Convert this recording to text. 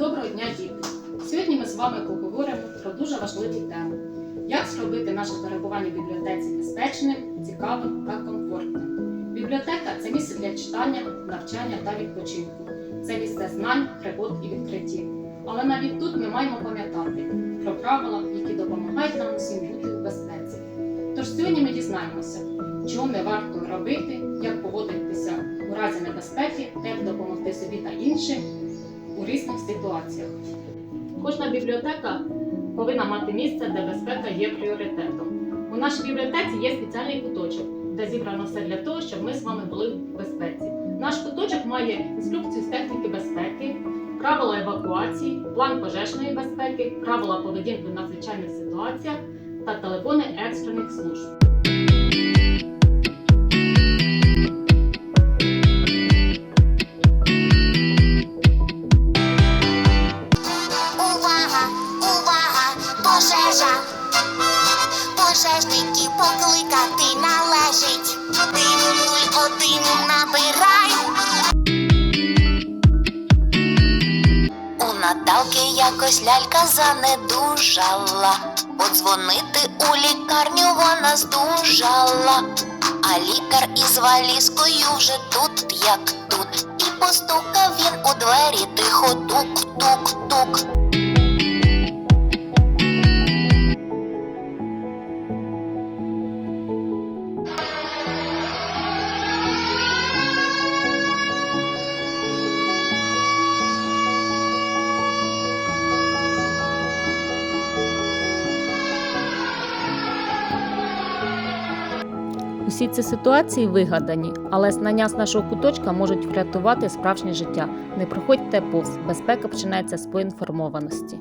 Доброго дня, діти! Сьогодні ми з вами поговоримо про дуже важливу тему: як зробити наше перебування в бібліотеці безпечним, цікавим та комфортним. Бібліотека це місце для читання, навчання та відпочинку. Це місце знань, пригод і відкриттів. Але навіть тут ми маємо пам'ятати про правила, які допомагають нам усім бути в безпеці. Тож сьогодні ми дізнаємося, чого не варто робити, як поводитися у разі небезпеки, як допомогти собі та іншим у різних ситуаціях. Кожна бібліотека повинна мати місце, де безпека є пріоритетом. У нашій бібліотеці є спеціальний куточок, де зібрано все для того, щоб ми з вами були в безпеці. Наш куточок має інструкцію з техніки безпеки, правила евакуації, план пожежної безпеки, правила поведінки в надзвичайних ситуаціях та телефони екстрених служб. Пожежа! Пожежників покликати належить. 101 набирай. У Наталки якось лялька занедужала. Подзвонити у лікарню вона здужала. А лікар із валізкою вже тут, як тут. І постукав він у двері тихо тук-тук-тук. Усі ці ситуації вигадані, але знання з нашого куточка можуть врятувати справжнє життя. Не проходьте повз. Безпека починається з поінформованості.